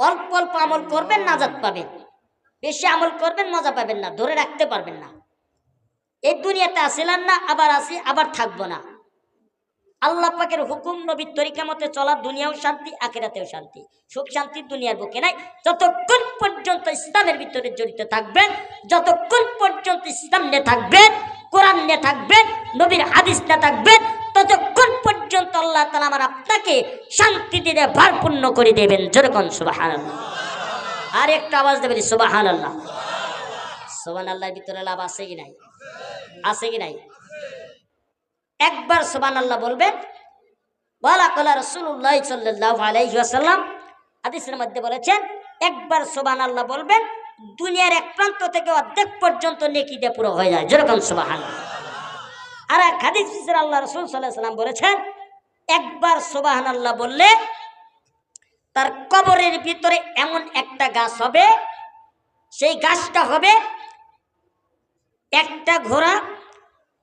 অল্প অল্প আমল করবেন, নাজাত পাবেন। বেশি আমল করবেন, মজা পাবেন না, ধরে রাখতে পারবেন না। এই দুনিয়াতে আসিলাম না, আবার আসি, আবার থাকব না। আল্লাহ পাকের হুকুম নবীর তরিকা মতে চলা, দুনিয়াও শান্তি, আখেরাতেও শান্তি। সুখ শান্তি দুনিয়ার বুকে নাই। যতক্ষণ পর্যন্ত ইসলামের ভিতরে জড়িত থাকবেন, যতক্ষণ পর্যন্ত ইসলাম নিয়ে থাকবেন, কোরআন নিয়ে থাকবেন, নবীর হাদিস নিয়ে থাকবেন ততক্ষণ পর্যন্ত আল্লাহ তালা আমার আপনাকে শান্তি দিয়ে ভারপূর্ণ করে দেবেন। যেরকম সুবাহান আর একটা আওয়াজ দেবেন সুবাহান আল্লাহ সোবান আল্লাহর ভিতরে লাভ আছে কি নাই? আছে কি নাই? একবার সোবান আল্লাহ বলবেন বলা কলা রসুল্লাহ সাল্লাহ আলাইসাল্লাম হাদিসের মধ্যে বলেছেন, একবার সোবান আল্লাহ বলবেন, দুনিয়ার এক প্রান্ত থেকে অর্ধেক পর্যন্ত নেকি দিয়ে পুরো হয়ে যায়। যেরকম সোবাহান আর এক হাদিস আল্লাহ রসুল সাল্লাহ সাল্লাম বলেছেন, একবার সোবাহান আল্লাহ বললে তার কবরের ভিতরে এমন একটা গাছ হবে, সেই গাছটা হবে একটা ঘোড়া,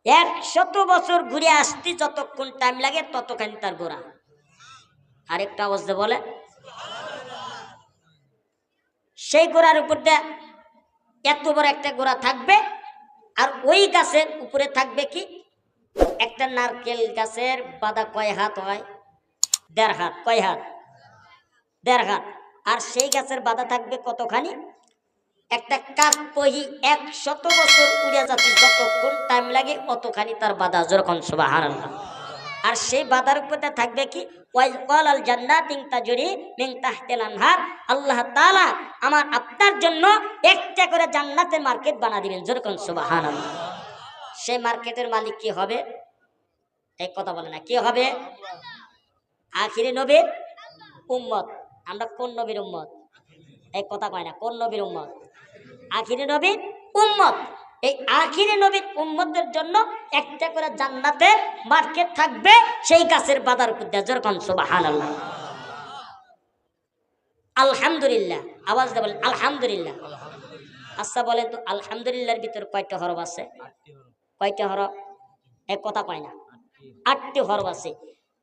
একশত বছর ঘুরে আসতে যতক্ষণ টাইম লাগে ততখানি তার ঘোড়া আরেকটা অবস্থা বলে, সেই ঘোড়ার উপর দিয়ে এত বড় একটা ঘোড়া থাকবে, আর ওই গাছের উপরে থাকবে কি একটা নারকেল গাছের বাদা কয় হাত হয়? দেড় হাত। কয় হাত? দেড় হাত। আর সেই গাছের বাধা থাকবে কতখানি? একটা কাক পহি এক শত বছর উড়ে যাচ্ছে যতক্ষণ টাইম লাগে, অতখানি তার বাধা যখন সুবাহ আর সেই বাধার উপরে থাকবে কি? আল্লাহ আমার আপনার জন্য একটা করে জান্নাতের মার্কেট বানা দিবেন। যেরকম সুবহানাল্লাহ। সেই মার্কেটের মালিক কি হবে? এই কথা বলে না। কি হবে? আখিরি নবীর উম্মত। আমরা কোন নবীর উম্মত? এই কথা কয় না, কোন নবীর উম্মত? আখিরি নবীর উম্মত। এই আখিরি নবীর উম্মতের জন্য একটা করে জান্নাতের মার্কেট থাকবে, সেই গাছের বাজার দিয়ে যেরকম আলহামদুলিল্লাহ। আওয়াজ দিয়ে বলেন, আলহামদুলিল্লাহ। আচ্ছা বলেন তো, আলহামদুলিল্লাহর ভিতর কয়টা হরফ আছে? কয়টা হরফ? এক কথা কয় না। আটটি হরফ আছে।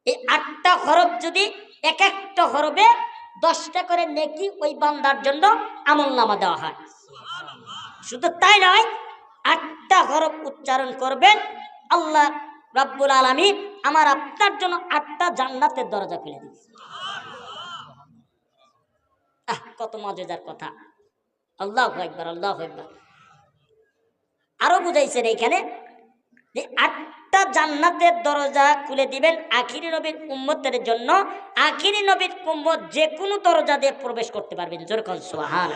এই আটটা হরফ যদি এক একটা হরফে দশটা করে নেকি ওই বান্দার জন্য আমল নামা দেওয়া হয়। শুধু তাই নয়, আটটা হরফ উচ্চারণ করবেন, আল্লাহ রাব্বুল আলমী আমার আপনার জন্য আটটা জান্নাতের দরজা খুলে দিবে আহ, কত মজাদার কথা। আল্লাহ একবার আল্লাহ একবার আরও বুঝাইছেন এইখানে যে আটটা জান্নাতের দরজা খুলে দিবেন আখিরি নবীর উম্মতের জন্য। আখিরি নবীর উম্মত যে কোনো দরজা দিয়ে প্রবেশ করতে পারবেন। যেরকম সোহান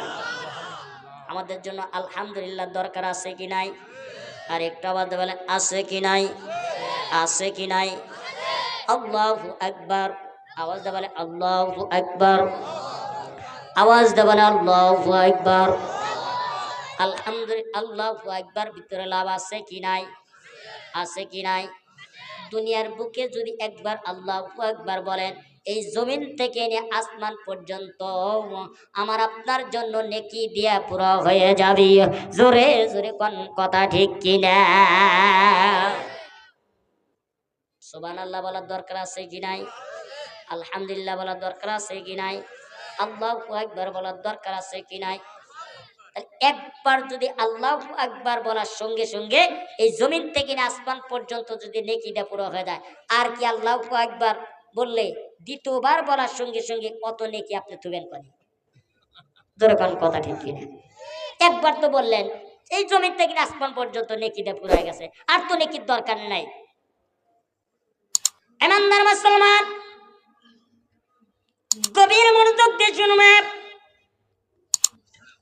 আমাদের জন্য আলহামদুলিল্লাহ দরকার আছে কি নাই? আর একটা আবার বলেন, আছে কি নাই? আছে কি নাই? আল্লাহ একবার আওয়াজ দে বলে আল্লাহ একবার আওয়াজ দে বলে আল্লাহ একবার আলহামদুলিল্লাহ, আল্লাহ একবার ভিতরে লাভ আছে কি নাই? আছে কি নাই? দুনিয়ার বুকে যদি একবার আল্লাহ একবার বলেন, এই জমিন থেকে নিয়ে আসমান পর্যন্ত, আমার আপনার জন্য নেকি দিয়া পুরো হয়ে যাবি। জোরে জোরে কোন কথা ঠিক কিনা সোবান আল্লাহ বলার দরকার আছে কি নাই? আলহামদুলিল্লাহ বলার দরকার আছে কি নাই? আল্লাহ একবার বলার দরকার আছে কি নাই? একবার যদি আল্লাহ একবার বলার সঙ্গে সঙ্গে এই জমিন থেকে আসমান পর্যন্ত যদি নেকিটা পুরো হয়ে যায়, আর কি আল্লাহ একবার বললে দ্বিতীয়বার বলার সঙ্গে সঙ্গে কত নেকি আপনি তুবেন করেন দরকার কথা ঠিক কিনা? একবার তো বললেন, এই জমিন থেকে আসমান পর্যন্ত নেকিটা পুরো হয়ে গেছে, আর তো নেকির দরকার নাই। মুসলমান, গভীর মনোযোগ দিয়ে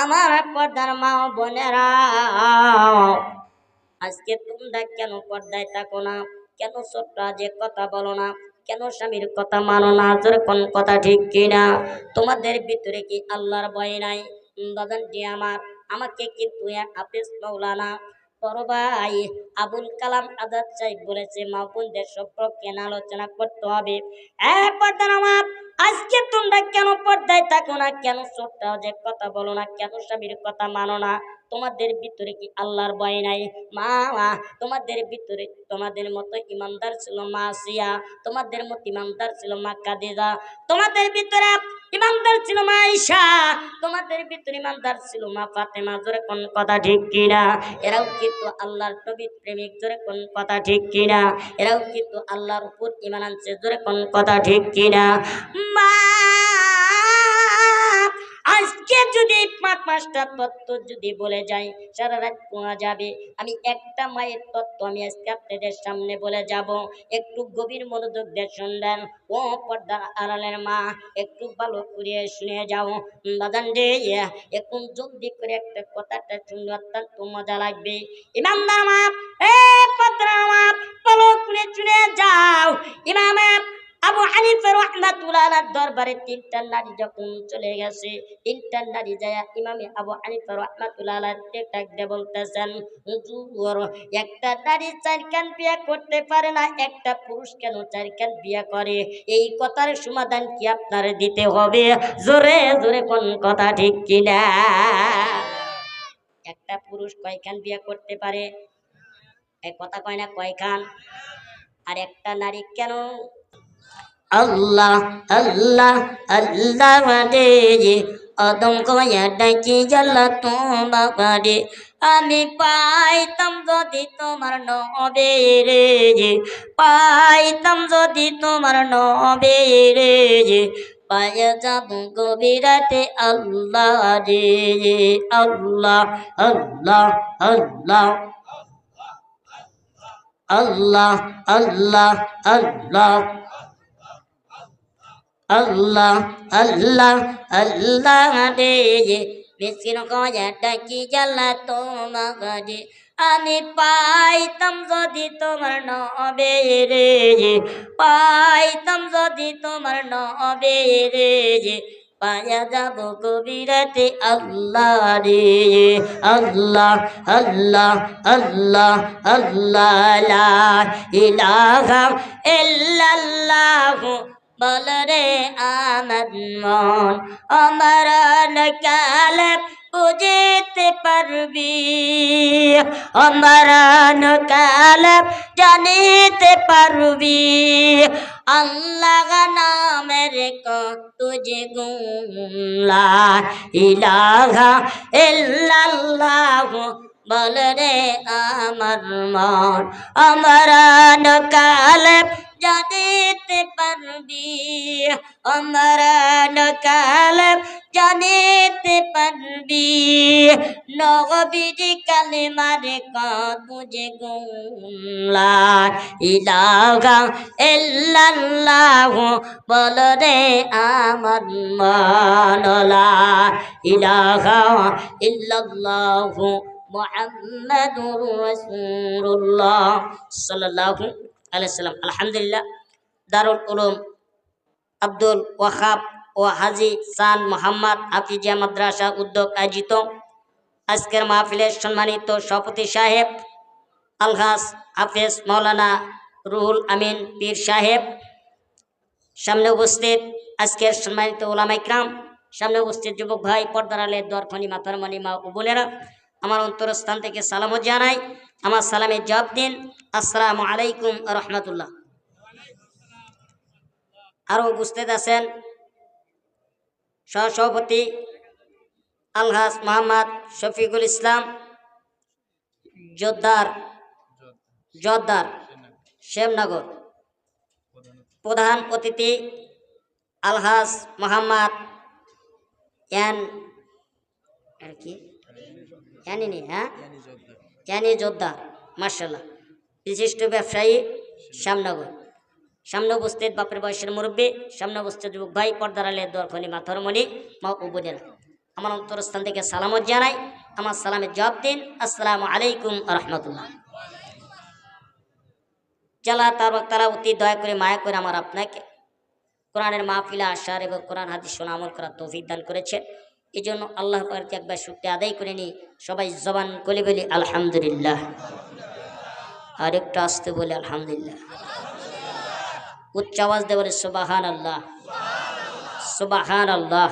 আমার পর্দার মা বোনেরা। আজকে তোমরা কেন পর্দায় থাকো না? কেন ছোট্ট যে কথা বলো না? কেন স্বামীর কথা মানো না? তোর কোন কথা ঠিক কিনা? তোমাদের ভিতরে কি আল্লাহর ভয় নাই? দাদান জি আমার, আমাকে কিন্তু হাফেজ মৌলানা বড় ভাই আবুল কালাম আজাদ সাহেব বলেছে মা সম্পর্কে আলোচনা করতে হবে। পর্দার আমার আজকে তোমরা কেন পর্দায় থাকো না? কেন ছোট্ট যে কথা বলো না? কেন স্বামীর কথা মানো না? তোমাদের ভিতরে কি আল্লাহর ভয় নাই? মা মা, তোমাদের ভিতরে তোমাদের মতো ইমানদার ছিল মা সিয়া তোমাদের মতো ইমানদার ছিল মা কাদিদা তোমাদের ভিতরে ইমানদার ছিল মা ঈশা তোমাদের ভিতর ইমানদার ছিল মা ফাতেমা, জোরে কোন কথা ঠিক কিনা? এরাও কিন্তু আল্লাহর নবীর প্রেমিক, জোরে কোন কথা ঠিক কিনা? এরাও কিন্তু আল্লাহর উপর ইমান আনছে, জোরে কোন কথা ঠিক কিনা? মা আজকে যদি পাঁচ পাঁচটা তত্ত্ব যদি বলে যাই, সারা রাত পোয়া যাবে। আমি একটা মায়ের তত্ত্ব আমি আজকে আপনাদের সামনে বলে যাব। একটু গভীর মনোযোগ দিয়ে শুনলেন ও পর্দার আড়ালের মা, একটু ভালো করে শুনে যাও। বাজান রে এখন জলদি করে একটা কথাটা শুনলে অত্যন্ত মজা লাগবে। ইমামদার মা এ পর্দার মা ভালো করে শুনে যাও। ইমামে আবু হানিফা রহমাতুল্লাহ দরবারে তিনটা নারী যখন চলে গেছে, তিনটা নারী যায় ইমামে আবু হানিফা রহমাতুল্লাহ ডাক দিয়ে বলতেছেন, হুজুর, একটা নারী চারখান বিয়া করতে পারে না, একটা পুরুষ কেন চারখান বিয়ে করে? এই কথার সমাধান কি আপনার দিতে হবে? জোরে জোরে কোন কথা ঠিক কিনা? একটা পুরুষ কয়খান বিয়া করতে পারে? এই কথা কয় না কয়খান আর একটা নারী কেন আল্লাহ আল্লাহ আল্লাহ রে অদম কয়া ডাকি জ্বালা তোমা রে আমি পাইতাম যদি তোমার নবে রে পাইতাম যদি তোমার নবে রে পায়ে যাব গভীরাতে আল্লাহ রে আল্লাহ আল্লাহ আল্লাহ। আল্লাহ আল্লাহ আল্লাহ। আল্লাহ আল্লাহ আল্লাহ রে। মিসকিন কয়া ডাকি জ্বালা তোমাকে আমি পাইতাম যদি তোমার নবে রে। পাইতাম যদি তোমার নবে রে। পায়া যাব কবিরাতে আল্লাহ রে। আল্লাহ আল্লাহ আল্লাহ আল্লাহ ইলাহা ইল্লাল্লাহ বল রে আমদ মন আমার কাল বুঝতে পারবি। আমার কাল জানিতে পারবি আল্লাহ নামের তুঝে গুমলা ইলাহা ইল্লাল্লাহ বল রে আমার মন। আমার কাল জানিতে পারবি, আমার কাল জানিতে পারবি, নবীজি কালে মারে কুজে গুমলা ইলাহা ইল্লাল্লাহ বল রে আমার মানলা ইলাহা ইল্লাল্লাহ মুহাম্মাদুর রাসূলুল্লাহ সাল্লাল্লাহু আলাইহি সাল্লাম। আলহামদুলিল্লাহ, দারুল উলুম, আব্দুল ওয়াহাব ও হাজি সান মোহাম্মদ হাফিজিয়া মাদ্রাসা উদ্যোগ আয়োজিত। আজকের মাহফিলের সম্মানিত সভাপতি সাহেব আলহাস হাফেজ মৌলানা রুহুল আমিন পীর সাহেব, সামনে উপস্থিত আজকের সম্মানিত ওলামা ইকরাম সামনে উপস্থিত যুবক ভাই, পর্দার আলের দরখনি মাথার মা ও বোনেরা আমার অন্তরস্থান থেকে সালাম জানাই। আমার সালামের জবাব দিন। আসসালামু আলাইকুম রহমতুল্লাহ। আরও উপস্থিত আছেন সহসভাপতি আলহাস মোহাম্মদ শফিকুল ইসলাম জোদ্দার জোদ্দার শ্যামনগর। প্রধান অতিথি আলহাস মোহাম্মদ এন, আর কি? ইয়ানি নি হ্যাঁ? ইয়ানি যোদ্ধা। মার্শাল্লাহ বিশিষ্ট ব্যবসায়ী শ্যামনগর। সামনে উপস্থিত বাপের বয়সের মুরব্বী সামনে উপস্থিত যুবক ভাই পর্দার আলে দরখনি মাথরমণি মা উবুদেরা আমার অন্তরস্থান থেকে সালামত জানাই আমার সালামের জবাব দিন। আসসালামু আলাইকুম রহমতুল্লাহ। চালা তার তারা অতি দয়া করে মায়া করে আমার আপনাকে কোরআনের মাহফিলা আসার এবং কোরআন হাদিস শোনা আমল করার তৌফিক দান করেছে এই জন্য আল্লাহ পাককে একবার শুক্রিয়া আদায় করে নিই। সবাই জবান করে বলি, আলহামদুলিল্লাহ। আর একটু আসতে বলে, আলহামদুলিল্লাহ। উচ্চ আওয়াজ দিয়ে বলে সুবাহান আল্লাহ সুবাহান আল্লাহ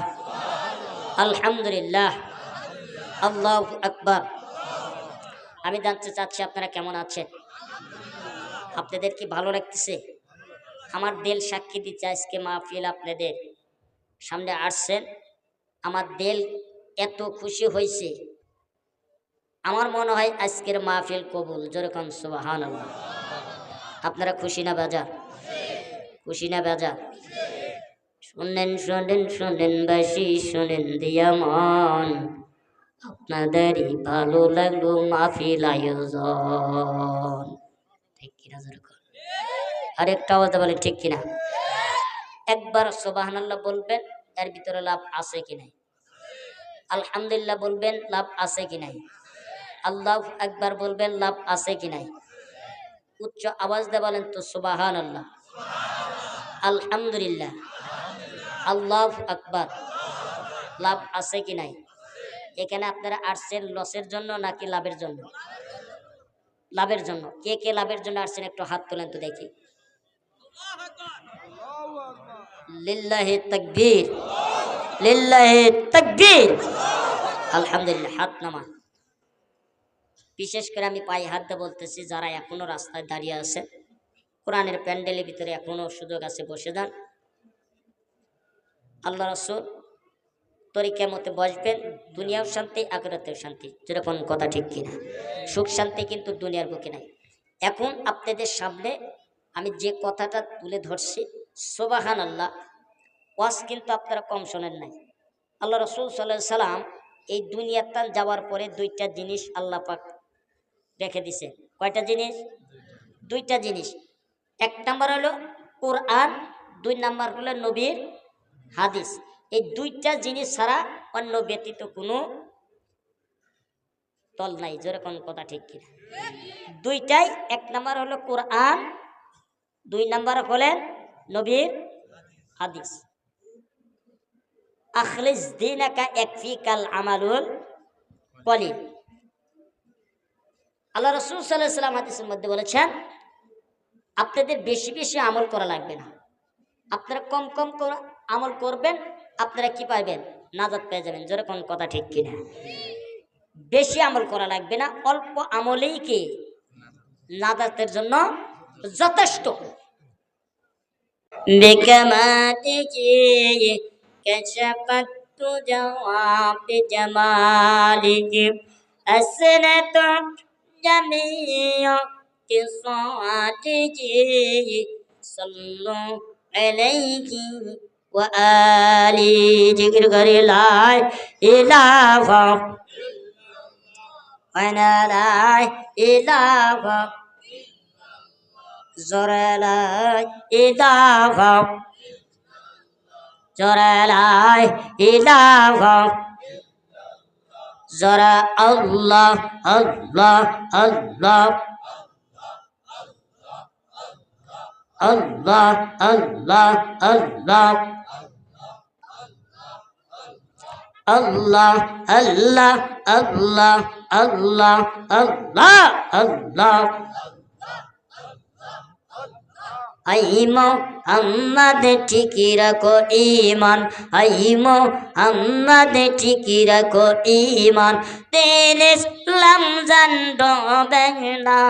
আলহামদুলিল্লাহ। আল্লাহ আকবার। আমি জানতে চাচ্ছি আপনারা কেমন আছেন? আপনাদের কি ভালো লাগতেছে? আমার দিল সাক্ষী দিচ্ছে, আজকে মাহফিল আপনাদের সামনে আসছেন। আমার দিল এত খুশি হয়েছে আমার মনে হয় আজকের মাহফিল কবুল। যেরকম সুবাহান আপনারা খুশি না বাজার? খুশি না বাজার? শুনেন শুনেন, শোনেন বাসি শোনেন, দিয়া মন। আপনাদেরই ভালো লাগল মাহফিল আয়োজন। ঠিক কিনা যেরকম আরেকটা আওয়াজ বলে ঠিক কিনা? একবার সোবাহানাল্লাহ বলবেন এর ভিতরে লাভ আছে কি নাই? আলহামদুলিল্লাহ বলবেন, লাভ আছে কি নাই? আল্লাহ একবার বলবেন, লাভ আছে কি নাই? উচ্চ আওয়াজ দিয়ে বলেন তো সুবাহান আল্লাহ আলহামদুলিল্লাহ। আল্লাহ আকবার। লাভ আছে কি নাই? এখানে আপনারা আসছেন লসের জন্য নাকি লাভের জন্য? লাভের জন্য। কে কে লাভের জন্য আসছেন একটু হাত তোলেন তো দেখি। হাত বিশেষ করে আমি পায়ে হাত বলতেছি, যারা এখনও রাস্তায় দাঁড়িয়ে আছে, কোরআনের প্যান্ডেলের ভিতরে এখনও সুযোগ আছে, বসে যান। আল্লাহ রসুল তরিকা মতে বসবেন দুনিয়াও শান্তি, আখরাতেও শান্তি। যেরকম কথা ঠিক কিনা। সুখ শান্তি কিন্তু দুনিয়ার বুকে নাই। এখন আপনাদের সামনে আমি যে কথাটা তুলে ধরছি সোবাহান আল্লাহ ওয়াজ কিন্তু আপনারা কম শোনেন নাই। আল্লাহ রসুল সাল্লাহ সাল্লাম এই দুনিয়াতান যাওয়ার পরে দুইটা জিনিস আল্লাহ পাক রেখে দিছে। কয়টা জিনিস? দুইটা জিনিস। এক নাম্বার হলো কোরআন, দুই নাম্বার হলো নবীর হাদিস। এই দুইটা জিনিস ছাড়া অন্য ব্যতীত কোনো তল নাই। যেরকম কথা ঠিক কিনা? দুইটাই, এক নাম্বার হলো কোরআন, দুই নাম্বার হলেন নবীর হাদিস। আখলিস দিনাকা একফি কাল আমালুল কলিল। আল্লাহ রসুল সাল্লাহ সাল্লাম হাদিসের মধ্যে বলেছেন, আপনাদের বেশি বেশি আমল করা লাগবে না। আপনারা কম কম আমল করবেন, আপনারা কি পাইবেন? নাজাদ পেয়ে যাবেন। যেরকম কথা ঠিক কিনা? বেশি আমল করা লাগবে না, অল্প আমলেই কি? নাজাতের জন্য যথেষ্ট। بكماله كشفت جواب جماله أسنت جميع قصاته صلوا عليه وآله ذكر لا إله وأنا لا إله জোরে লাই ইদাম ঘম জোরে লাই ইদাম ঘম জোরে আল্লাহ আল্লাহ। আল্লাহ আল্লাহ আল্লাহ আল্লাহ الله الله আইমো আমাদের ঠিকই রাখো ইমান আইমো আমাদের ঠিকই রাখো ইমান তেল ইসলাম বেলা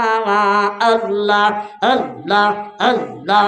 আল্লাহ আল্লাহ আল্লাহ।